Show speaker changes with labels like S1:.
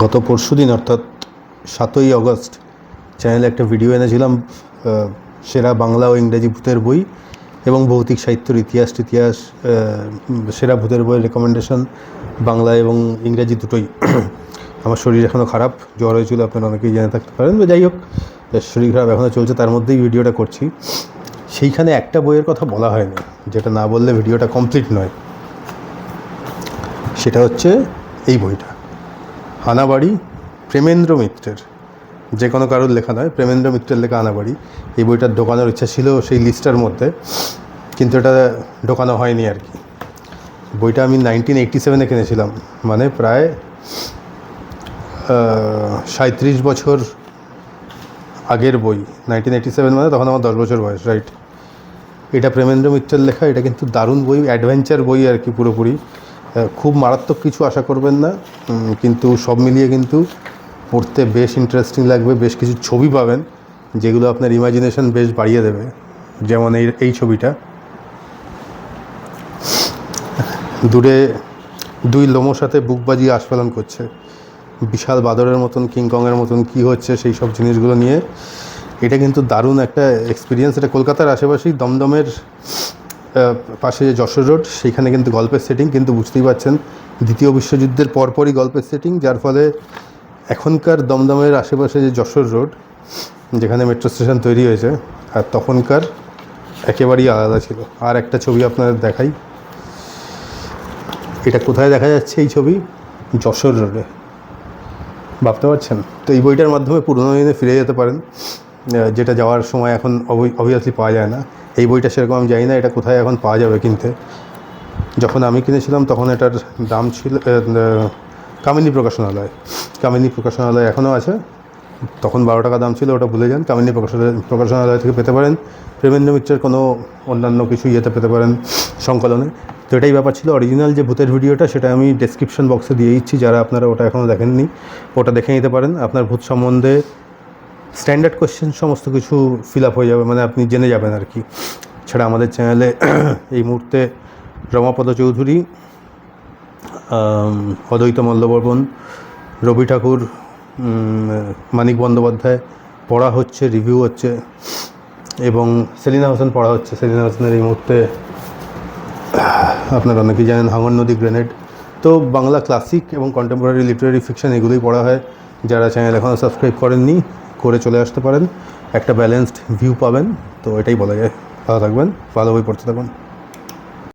S1: গত পরশু দিন, অর্থাৎ সাতই অগস্ট চ্যানেলে একটা ভিডিও এনেছিলাম সেরা বাংলা ও ইংরেজি ভূতের বই এবং ভৌতিক সাহিত্যের ইতিহাস ইতিহাস সেরা ভূতের বইয়ের রেকমেন্ডেশন বাংলা এবং ইংরেজি দুটোই। আমার শরীর এখনও খারাপ, জ্বর হয়েছিল, আপনারা অনেকেই জেনে থাকতে পারেন, বা যাই হোক শরীর খারাপ এখনও চলছে, তার মধ্যেই ভিডিওটা করছি। সেইখানে একটা বইয়ের কথা বলা হয়নি, যেটা না বললে ভিডিওটা কমপ্লিট নয়। সেটা হচ্ছে এই বইটা। আনাবাড়ি প্রেমেন্দ্র মিত্রের। যে কোনো কারোর লেখা নয়, প্রেমেন্দ্র মিত্রের লেখা আনাবাড়ি। এই বইটার ঢোকানোর ইচ্ছা ছিল সেই লিস্টার মধ্যে, কিন্তু এটা ঢোকানো হয়নি আর কি। বইটা আমি নাইনটিন এইটটি সেভেনে কিনেছিলাম মানে প্রায় সাঁত্রিশ বছর আগের বই নাইনটিন এইটটি সেভেন মানে তখন আমার দশ বছর বয়স রাইট এটা প্রেমেন্দ্র মিত্রের লেখা, এটা কিন্তু দারুণ বই অ্যাডভেঞ্চার বই আর কি পুরোপুরি। খুব মারাত্মক কিছু আশা করবেন না কিন্তু সব মিলিয়ে কিন্তু পড়তে বেশ ইন্টারেস্টিং লাগবে, বেশ কিছু ছবি পাবেন, যেগুলো আপনার ইমাজিনেশন বেশ বাড়িয়ে দেবে, যেমন এই এই ছবিটা। দূরে দুই লোমোর সাথে বুক বাজিয়ে আস্ফালন করছে, বিশাল বাদরের মতন কিংকংয়ের মতন কি হচ্ছে সেই সব জিনিসগুলো নিয়ে। এটা কিন্তু দারুণ একটা এক্সপিরিয়েন্স এটা কলকাতার আশেপাশেই দমদমের পাশে যে যশোর রোড, সেখানে কিন্তু গল্পের সেটিং কিন্তু বুঝতেই পারছেন। দ্বিতীয় বিশ্বযুদ্ধের পরপরই গল্পের সেটিং যার ফলে এখনকার দমদমের আশেপাশে যে যশোর রোড, যেখানে মেট্রো স্টেশন তৈরি হয়েছে, আর তখনকার একেবারেই আলাদা ছিল। আর একটা ছবি আপনাদের দেখাই। এটা কোথায় দেখা যাচ্ছে এই ছবি? যশোর রোডে। ভাবতে পারছেন? তো এই বইটার মাধ্যমে পুরোনো দিনে ফিরে যেতে পারেন। যেটা যাওয়ার সময় এখন অবভিয়াসলি পাওয়া যায় না। এই বইটা সেরকম আমি জানি না, এটা কোথায় এখন পাওয়া যাবে কিনতে। যখন আমি কিনেছিলাম তখন এটার দাম ছিল কামিনী প্রকাশনালয়। কামিনী প্রকাশনালয় এখনও আছে। তখন বারো টাকা দাম ছিল, ওটা ভুলে যান। কামিনী প্রকাশনালয় থেকে পেতে পারেন। প্রেমেন্দ্র মিত্রের কোনো অন্যান্য কিছু ইয়েতে পেতে পারেন সংকলনে। তো এটাই ব্যাপার ছিল। অরিজিনাল যে ভূতের ভিডিওটা, সেটা আমি ডেসক্রিপশন বক্সে দিয়ে দিচ্ছি। যারা আপনারা ওটা এখনও দেখেননি, ওটা দেখে নিতে পারেন। আপনার ভূত সম্বন্ধে স্ট্যান্ডার্ড কোয়েশ্চেন সমস্ত কিছু ফিল আপ হয়ে যাবে মানে আপনি জেনে যাবেন আর কি। ছাড়া আমাদের চ্যানেলে এই মুহূর্তে রমাপদ চৌধুরী অদ্বৈত মল্লবর্মন, রবি ঠাকুর মানিক বন্দ্যোপাধ্যায় পড়া হচ্ছে রিভিউ হচ্ছে, এবং সেলিনা হোসেন পড়া হচ্ছে। সেলিনা হোসেনের এই মুহূর্তে আপনারা অনেকেই জানেন হাঙর নদী গ্রেনেড। তো বাংলা ক্লাসিক এবং কন্টেম্পোরারি লিটারারি ফিকশন এগুলোই পড়া হয়। যারা চ্যানেল এখনও সাবস্ক্রাইব করেননি করে চলে আসতে পারেন। একটা ব্যালেন্সড ভিউ পাবেন। তো এটাই বলা যায়। ভালো থাকবেন ভালোভাবে পড়তে থাকুন।